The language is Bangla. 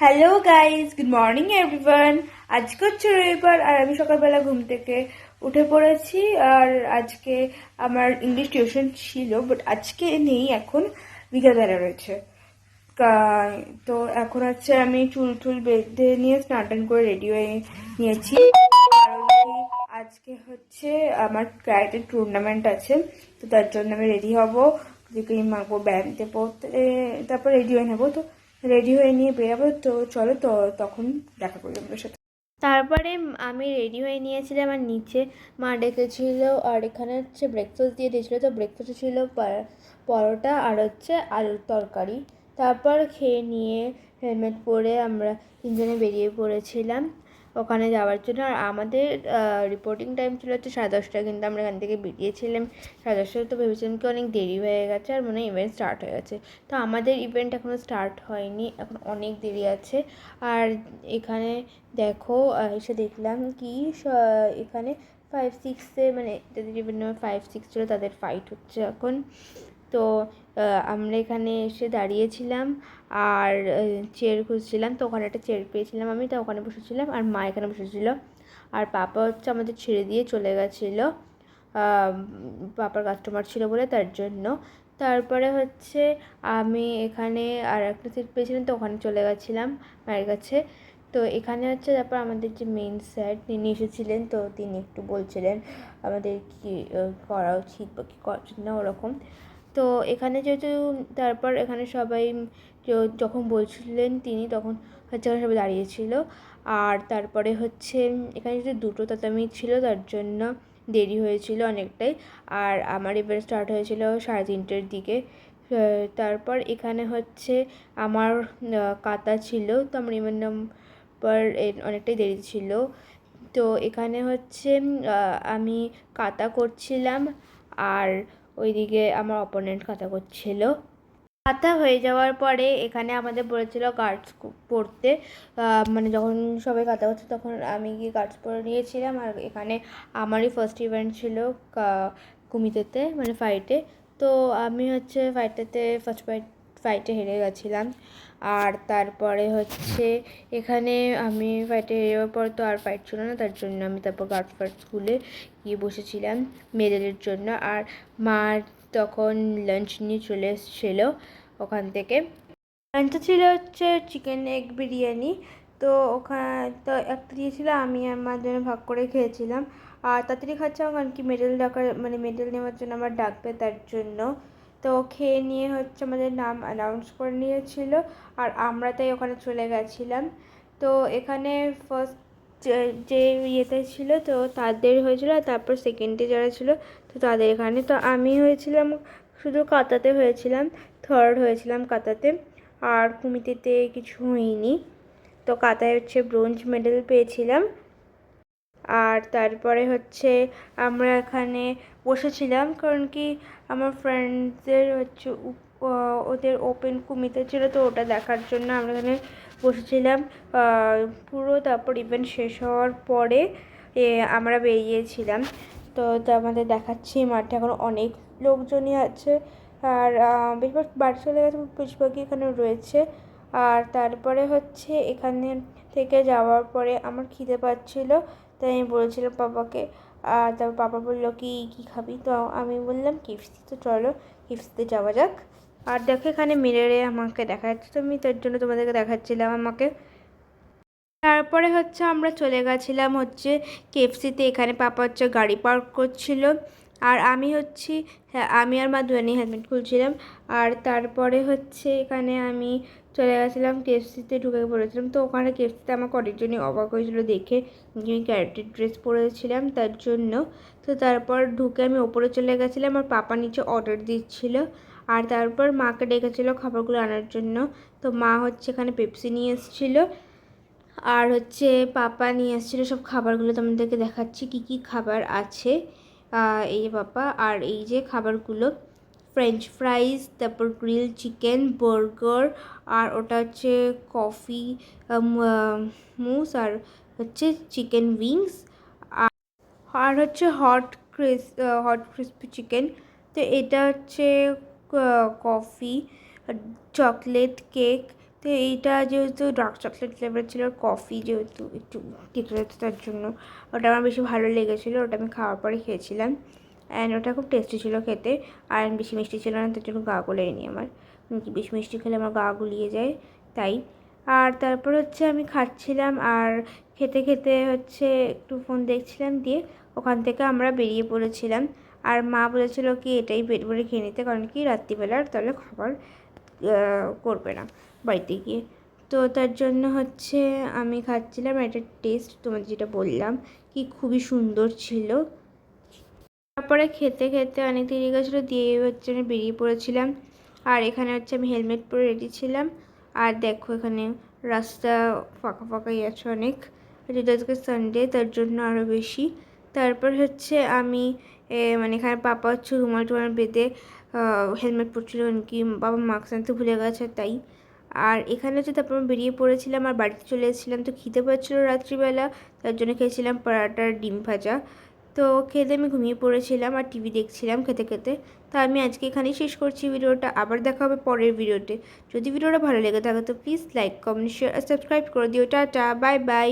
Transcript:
Hello guys good morning everyone আজকে হচ্ছে রবিবার আর আমি সকালবেলা ঘুম থেকে উঠে পড়েছি, আর আজকে আমার ইংলিশ টিউশন ছিল বাট আজকে নেই, এখন বিকালবেলা রয়েছে। তো এখন হচ্ছে আমি চুল টুল বেঁধে নিয়ে স্নান করে রেডি হয়ে নিয়েছি। আজকে হচ্ছে আমার ক্যারেটের টুর্নামেন্ট আছে, তো তার জন্য আমি রেডি হব। ক্রিম মাখবো ব্যায়াম দেবো তারপর রেডি হয়ে নেব, তো রেডি হয়ে নিয়ে বেরাবো, তো চলো তো তখন দেখা করি আমাদের সাথে। তারপরে আমি রেডি হয়ে নিয়েছিলাম আর নিচে মা ডেকেছিল আর এখানে হচ্ছে ব্রেকফাস্ট দিয়ে দিয়েছিলো, তো ব্রেকফাস্টে ছিল পরোটা আর হচ্ছে আলুর তরকারি। তারপর খেয়ে নিয়ে হেলমেট পরে আমরা তিনজনে বেরিয়ে পড়েছিলাম। ওখানে যাওয়ার জন্য। আর আমাদের রিপোর্টিং টাইম ছিল হচ্ছে সাড়ে দশটা। কিন্তু আমরা এখান থেকে বেরিয়েছিলাম। সাড়ে দশটায় তো ভেবেছিলাম কি অনেক দেরি হয়ে গেছে আর মনে হয় ইভেন্ট স্টার্ট হয়ে গেছে। তো আমাদের ইভেন্ট এখনও স্টার্ট হয়নি। এখন অনেক দেরি আছে। আর এখানে দেখো এসে দেখলাম কি এখানে ফাইভ সিক্সে মানে যাদের ইভেন্ট নাম্বার ফাইভ সিক্স ছিল তাদের ফাইট হচ্ছে এখন। তো আমরা এখানে এসে দাঁড়িয়েছিলাম আর চেয়ার খুঁজছিলাম। তো ওখানে একটা চেয়ার পেয়েছিলাম আমি, তো ওখানে বসেছিলাম আর মা এখানে বসেছিল। আর পাপা হচ্ছে আমাদের ছেড়ে দিয়ে চলে গেছিল। পাপার কাস্টমার ছিল বলে তার জন্য। তারপরে হচ্ছে আমি এখানে আর একটা সিট পেয়েছিলাম, তো ওখানে চলে গেছিলাম মায়ের কাছে। তো এখানে হচ্ছে তারপর আমাদের যে মেন স্যার তিনি এসেছিলেন, তো তিনি একটু বলছিলেন আমাদের কি করা উচিত বা কী করা উচিত না ওরকম। তো এখানে যেহেতু তারপর এখানে সবাই যখন বলছিলেন তিনি তখন হচ্ছে এখানে সবাই দাঁড়িয়েছিল। আর তারপরে হচ্ছে এখানে যেহেতু দুটো তাতামি ছিল তার জন্য দেরি হয়েছিল অনেকটাই। আর আমার ইভেন্ট স্টার্ট হয়েছিল সাড়ে তিনটের দিকে। তারপর এখানে হচ্ছে আমার কাতা ছিল তো আমার ইভেন্ট নাম্বার অনেকটাই দেরি ছিল। তো এখানে হচ্ছে আমি কাতা করছিলাম। আর ওইদিকে আমার অপোনেন্ট কথা করছিল। কাতা হয়ে যাওয়ার পরে এখানে আমাদের বলেছিল গার্ডস পড়তে। মানে যখন সবাই খাতা করছে তখন আমি গিয়ে গার্ডস পরে নিয়েছিলাম আর এখানে আমারই ফার্স্ট ইভেন্ট ছিল কুমিতেতে মানে ফাইটে তো আমি হচ্ছে ফাইটেতে ফার্স্ট ফাইট ফাইটে হেরে গেছিলাম। আর তারপরে হচ্ছে এখানে আমি ফাইটে হেরে যাওয়ার পর তো আর ফাইট ছিল না, তার জন্য আমি তারপর গার্ড ফার্ড স্কুলে গিয়ে বসেছিলাম মেডেলের জন্য। আর মা তখন লাঞ্চ নিয়ে চলে এসেছিল ওখান থেকে। লাঞ্চটা ছিল হচ্ছে চিকেন এগ বিরিয়ানি। তো ওখানে তো একটা দিয়েছিল, আমি আর মার জন্য ভাগ করে খেয়েছিলাম। আর তাড়াতাড়ি খাচ্ছিলাম কারণ কি মেডেল ডাকার মানে মেডেল নেওয়ার জন্য আমার ডাকবে, তার জন্য তো খেয়ে নিয়ে হচ্ছে আমাদের নাম অ্যানাউন্স করে নিয়েছিল আর আমরা তাই ওখানে চলে গেছিলাম। তো এখানে ফার্স্ট যে ইয়েতে ছিল তো তাদের হয়েছিল আর তারপর সেকেন্ডে যারা ছিল তো তাদের এখানে। তো আমি হয়েছিলাম, শুধু কাতাতে হয়েছিলাম থার্ড হয়েছিলাম কাতাতে আর কুমিতেতে কিছু হয়নি। তো কাতায় হচ্ছে ব্রোঞ্জ মেডেল পেয়েছিলাম। আর তারপরে হচ্ছে আমরা এখানে বসেছিলাম, কারণ কি আমার ফ্রেন্ডসদের হচ্ছে ওদের ওপেন কুমিতে ছিল, তো ওটা দেখার জন্য আমরা এখানে বসেছিলাম। পুরো তারপর ইভেন্ট শেষ হওয়ার পরে আমরা বেরিয়েছিলাম। তো তো আমাদের দেখাচ্ছি মাঠে এখন অনেক লোকজনই আছে, আর বেশিরভাগ বাড়ি চলে গেছে বেশিরভাগই এখানে রয়েছে। আর তারপরে হচ্ছে এখানে থেকে যাওয়ার পরে আমার খিদে পাচ্ছিল, তাই আমি বলেছিলাম পাপাকে, আর তারপর পাপা বলল, কি, কী খাবি? তো আমি বললাম কিফসি তো চলো কিফসিতে যাওয়া যাক। আর দেখো এখানে মিররে আমাকে দেখা যাচ্ছে তো আমি তার জন্য তোমাদেরকে দেখাচ্ছিলাম আমাকে। তারপরে হচ্ছে আমরা চলে গেছিলাম হচ্ছে কেএফসিতে এখানে পাপা হচ্ছে গাড়ি পার্ক করছিল। আর আমি হচ্ছি হ্যাঁ আমি আর মা দুজনেই হেলমেট খুলছিলাম আর তারপরে হচ্ছে এখানে আমি চলে গেছিলাম কেএফসিতে ঢুকে পড়েছিলাম। তো ওখানে কেএফসিতে আমাকে অনেকজনই অবাক হয়েছিল দেখে, যে আমি ক্যারেটের ড্রেস পরেছিলাম তার জন্য। তো তারপর ঢুকে আমি ওপরে চলে গেছিলাম আর পাপা নিচে অর্ডার দিচ্ছিল। আর তারপর মাকে ডেকেছিলো খাবারগুলো আনার জন্য। তো মা হচ্ছে এখানে পেপসি নিয়ে এসেছিল। আর হচ্ছে পাপা নিয়ে এসেছিল সব খাবারগুলো তোমাদেরকে দেখাচ্ছি, কি কি খাবার আছে। এই যে পাপা আর এই যে খাবারগুলো ফ্রেঞ্চ ফ্রাইজ তারপর গ্রিল চিকেন বার্গার আর ওটা হচ্ছে কফি মুস আর হচ্ছে চিকেন উইংস আর হচ্ছে hot cris hot crispy chicken তো এটা হচ্ছে কফি চকলেট কেক তো এইটা যেহেতু ডার্ক চকলেট ফ্লেভার ছিল, আর কফি যেহেতু একটু কেটে তার জন্য, ওটা আমার বেশি ভালো লেগেছিলো, ওটা আমি খাওয়ার পরে খেয়েছিলাম। অ্যান্ড ওটা খুব টেস্টি ছিল খেতে, আর বেশি মিষ্টি ছিল না, তার জন্য গা গুলায়নি আমার। বেশি মিষ্টি খেলে আমার গা গুলিয়ে যায়, তাই। আর তারপর হচ্ছে আমি খাচ্ছিলাম, আর খেতে খেতে হচ্ছে একটু ফোন দেখছিলাম দিয়ে ওখান থেকে আমরা বেরিয়ে পড়েছিলাম। আর মা বলেছিল কি, এটাই পেট ভরে খেয়ে নিতে, কারণ কি রাত্রিবেলার তাহলে খাবার করবে না। বাড়িতে গিয়ে। তো তার জন্য হচ্ছে আমি খাচ্ছিলাম একটা টেস্ট তোমাদের যেটা বললাম কি খুবই সুন্দর ছিল। তারপরে খেতে খেতে অনেক দেরি গেছিল, দিয়ে হচ্ছে আমি বেরিয়ে পড়েছিলাম। আর এখানে হচ্ছে আমি হেলমেট পরে রেডি ছিলাম। আর দেখো এখানে রাস্তা ফাঁকা ফাঁকাই আছে অনেক। যেহেতু আজকে সানডে তার জন্য আরও বেশি। তারপর হচ্ছে আমি মানে এখানে পাপা হচ্ছে রুমাল টুমাল বেঁধে হেলমেট পরছিল কি বাবা মাস্ক আনতে ভুলে গেছে, তাই। আর এখানে হচ্ছে তারপর বেরিয়ে পড়েছিলাম, আর বাড়িতে চলে এসেছিলাম, তো খিদে পাচ্ছিলো রাত্রিবেলা, তার জন্য খেয়েছিলাম পরাটার ডিম ভাজা। তো খেতে আমি ঘুমিয়ে পড়েছিলাম আর টিভি দেখছিলাম খেতে খেতে। তা আমি আজকে এখানেই শেষ করছি ভিডিওটা, আবার দেখা হবে পরের ভিডিওতে। যদি ভিডিওটা ভালো লেগে থাকে, তো প্লিজ লাইক কমেন্ট শেয়ার আর সাবস্ক্রাইব করে দিও। Tata bye bye